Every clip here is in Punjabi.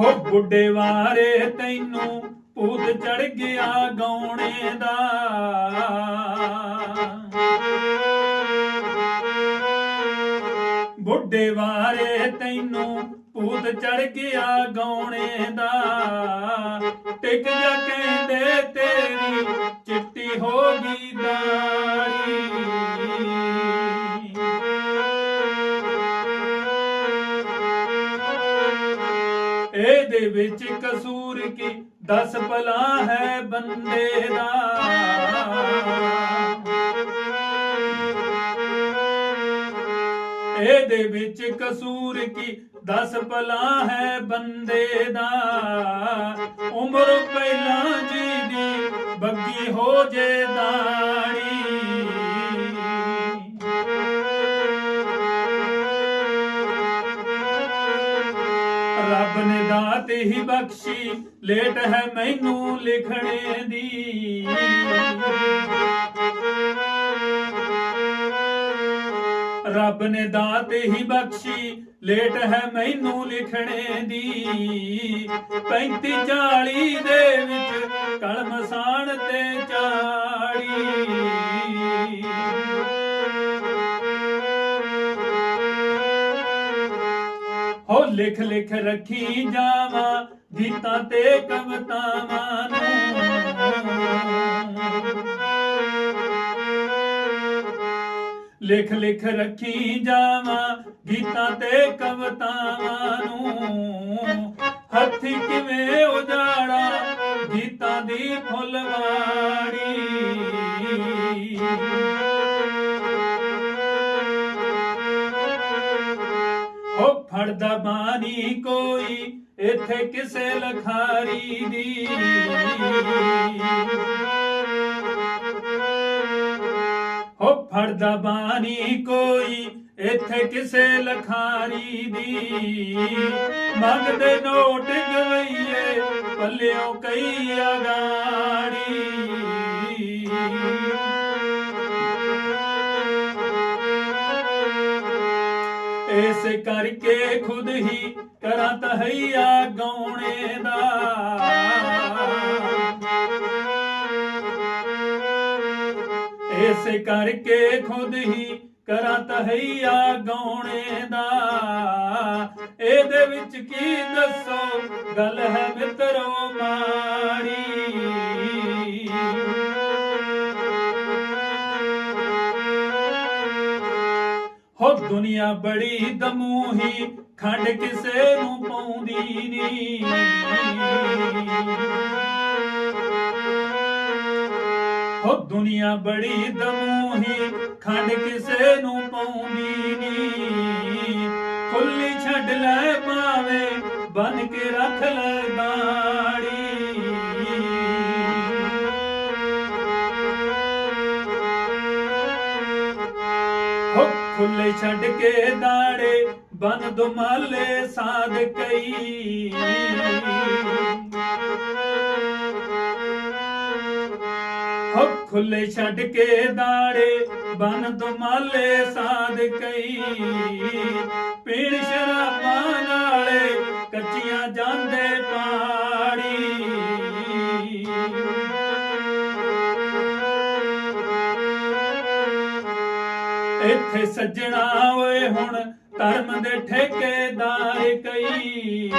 ਹੋ ਬੁੱਢੇ ਵਾਰੇ ਤੈਨੂੰ ਭੂਤ ਚੜ ਗਿਆ ਗਾਉਣੇ ਦਾ। ਬੁੱਢੇ ਵਾਰੇ ਤੈਨੂੰ ਭੂਤ ਚੜ ਗਿਆ ਗਾਉਣੇ ਦਾ। ਟਿਕ ਜਾ ਕਹਿੰਦੇ ਤੇਰੀ ਇਹਦੇ ਵਿੱਚ ਕਸੂਰ ਕੀ? ਦਸ ਭਲਾ ਹੈ ਬੰਦੇ ਦਾ। ਇਹਦੇ ਵਿੱਚ ਕਸੂਰ ਕੀ? ਦਸ ਭਲਾ ਹੈ ਬੰਦੇ ਦਾ। ਉਮਰ ਪਹਿਲਾਂ ਜੀ ਦੀ ਬੱਗੀ ਹੋ ਜੇ ਦਾੜੀ ਬਖਸ਼ੀ ਲੇਟ ਹੈ ਮੈਨੂੰ ਲਿਖਣੇ ਦੀ। ਰੱਬ ਨੇ ਦਾਤ ਹੀ ਬਖਸ਼ੀ, ਲੇਟ ਹੈ ਮੈਨੂੰ ਲਿਖਣੇ ਦੀ। 35 40 ਦੇ ਵਿੱਚ ਕਲਮਸਾਣ ਤੇ ਚਾੜੀ। ਹੋ ਲਿਖ ਲਿਖ ਰੱਖੀ ਜਾਵਾਂ, ਗੀਤਾਂ ਤੇ ਕਵਤਾਵਾਂ ਨੂੰ। ਲਿਖ ਲਿਖ ਰੱਖੀ ਜਾਵਾਂ, ਗੀਤਾਂ ਤੇ ਕਵਤਾਵਾਂ ਨੂੰ। ਹੱਥੀ ਕਿਵੇਂ ਉਜਾੜਾ, ਗੀਤਾਂ ਦੀ ਫੁੱਲਵਾੜੀ ਹੋ ਫੜਦਾ ਬਾਣੀ ਕੋਈ, ਇੱਥੇ ਕਿਸੇ ਲਖਾਰੀ ਦੀ ਹੋ ਫੜਦਾ ਬਾਣੀ ਕੋਈ, ਇੱਥੇ ਕਿਸੇ ਲਖਾਰੀ ਦੀ ਮੰਗਦੇ ਨੋਟ ਗਵਈਏ, ਪੱਲਿਓ ਕਈ ਅਗਾੜੀ। ਇਸ ਕਰਕੇ ਖੁਦ ਹੀ ਕਰਾਂ ਤਹਈਆ ਗਾਉਣੇ ਦਾ। ਇਸ ਕਰਕੇ ਖੁਦ ਹੀ ਕਰਾਂ ਤਹਈਆ ਗਾਉਣੇ ਦਾ। ਇਹਦੇ ਵਿੱਚ ਕੀ ਦੱਸੋ? ਗੱਲ ਹੈ ਮਿੱਤਰੋ ਦੁਨੀਆ ਬੜੀ ਦਮੂਹੀ, ਖੰਡ ਕਿਸੇ ਨੂੰ ਪਾਉਂਦੀ ਨੀ। ਹੋ, ਦੁਨੀਆ ਬੜੀ ਦਮੂਹੀ, ਖੰਡ ਕਿਸੇ ਨੂੰ ਪਾਉਂਦੀ ਨੀ। ਖੁੱਲੀ ਛੱਡ ਲੈ ਪਾਵੇ ਬਨ ਕੇ ਰੱਖ ਲੈ ਦਾੜੀ ਖੁੱਲੇ ਛੱਡ ਕੇ ਦਾੜੇ, ਬਨ ਦੁਮਾਲੇ ਸਾਧ ਕਈ। ਹੋ, ਖੁੱਲੇ ਛੱਡ ਕੇ ਦਾੜੇ, ਬਨ ਦੁਮਾਲੇ ਸਾਧ ਕਈ। ਪੀਣ ਸ਼ਰਾਬਾਂ ਨਾਲੇ ਕੱਚੀਆਂ ਜਾਂਦੇ ਪਾ ਇੱਥੇ ਸੱਜਣਾ ਓਏ ਹੁਣ ਧਰਮ ਦੇ ਠੇਕੇਦਾਰ ਕਈ।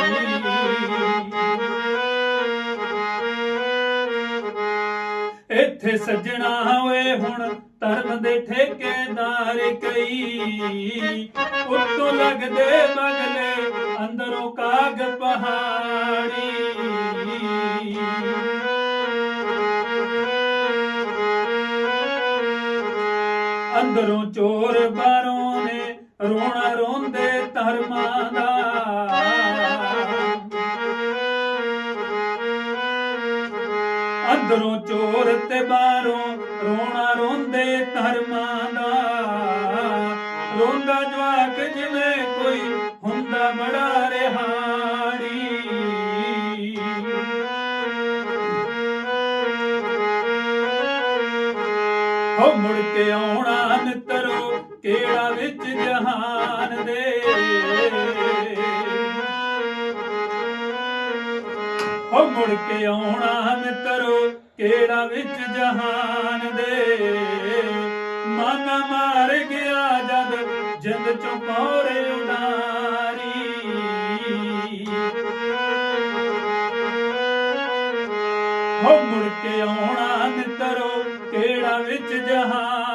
ਇੱਥੇ ਸੱਜਣਾ ਓਏ ਹੁਣ ਧਰਮ ਦੇ ਠੇਕੇਦਾਰ ਕਈ। ਉੱਤੋਂ ਲੱਗਦੇ ਬਗਲੇ ਅੰਦਰੋਂ ਕਾਗ ਪਹਾੜੀ। ਅੰਦਰੋਂ ਚੋਰ ਬਾਹਰੋਂ ਨੇ ਰੋਣਾ ਰੋਂਦੇ ਧਰਮਾਂ ਦਾ। ਅੰਦਰੋਂ ਚੋਰ ਤੇ ਬਾਹਰੋਂ ਰੋਣਾ ਰੋਂਦੇ ਧਰਮਾਂ ਦਾ। ਰੋਂਦਾ ਜਵਾਕ ਜਿਵੇਂ ਮੁੜ ਕੇ ਆਉਣਾ ਨਿਤਰੋ ਕਿਹੜਾ ਵਿੱਚ ਜਹਾਨ ਦੇ? ਹੋ ਮੁੜ ਕੇ ਆਉਣਾ ਮਿੱਤਰੋ, ਕਿਹੜਾ ਵਿੱਚ ਜਹਾਨ ਦੇ? ਮਨ ਮਾਰ ਗਿਆ ਜਦ, ਜਿੰਦ ਚੋਂ ਪੌਰੇ ਉਡਾਰੀ। ਹੋ ਮੁੜ ਕੇ ਆਉਣਾ ਮਿੱਤਰੋ ਕਿਹੜਾ ਵਿੱਚ ਜਹਾਨ